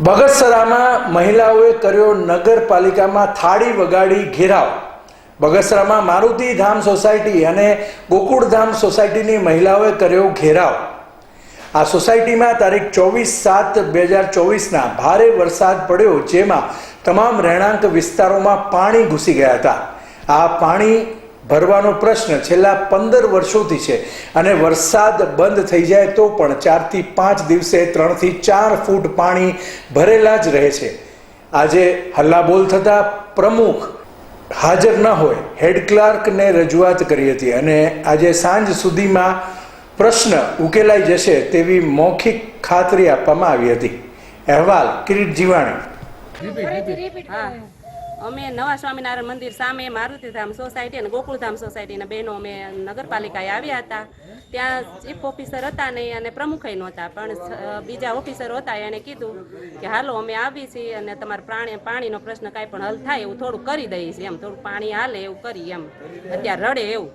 બગસરામાં મહિલાઓએ કર્યો નગરપાલિકામાં થાળી વગાડી ઘેરાવ. બગસરામાં મારુતિ ધામ સોસાયટી અને ગોકુળધામ સોસાયટીની મહિલાઓએ કર્યો ઘેરાવ. આ સોસાયટીમાં તારીખ ચોવીસ સાત બે હજાર ચોવીસના ભારે વરસાદ પડ્યો, જેમાં તમામ રહેણાંક વિસ્તારોમાં પાણી ઘૂસી ગયા હતા. આ પાણી ભરવાનો પ્રશ્ન છેલ્લા પંદર વર્ષોથી છે. અને વરસાદ બંધ થઈ જાય તો પણ ચારથી પાંચ દિવસે ત્રણથી ચાર ફૂટ પાણી ભરેલા જ રહે છે. આજે હલ્લાબોલ થતા પ્રમુખ હાજર ન હોય. હેડ ક્લાર્કને રજૂઆત કરી હતી અને આજે સાંજ સુધીમાં પ્રશ્ન ઉકેલાઈ જશે તેવી મૌખિક ખાતરી આપવામાં આવી હતી. અહેવાલ કિરીટ જીવાણી. અમે નવા સ્વામિનારાયણ મંદિર સામે મારુતિધામ સોસાયટી અને ગોકુળધામ સોસાયટીના બહેનો અમે નગરપાલિકાએ આવ્યા હતા. ત્યાં ચીફ ઓફિસર હતા નહીં અને પ્રમુખય નહોતા, પણ બીજા ઓફિસર હતા એણે કીધું કે હાલો અમે આવી છીએ અને તમારા પ્રાણી, પાણીનો પ્રશ્ન કાંઈ પણ હલ થાય એવું થોડું કરી દઈએ છીએ એમ થોડું પાણી હાલે એવું કરી એમ. અત્યારે રડે એવું.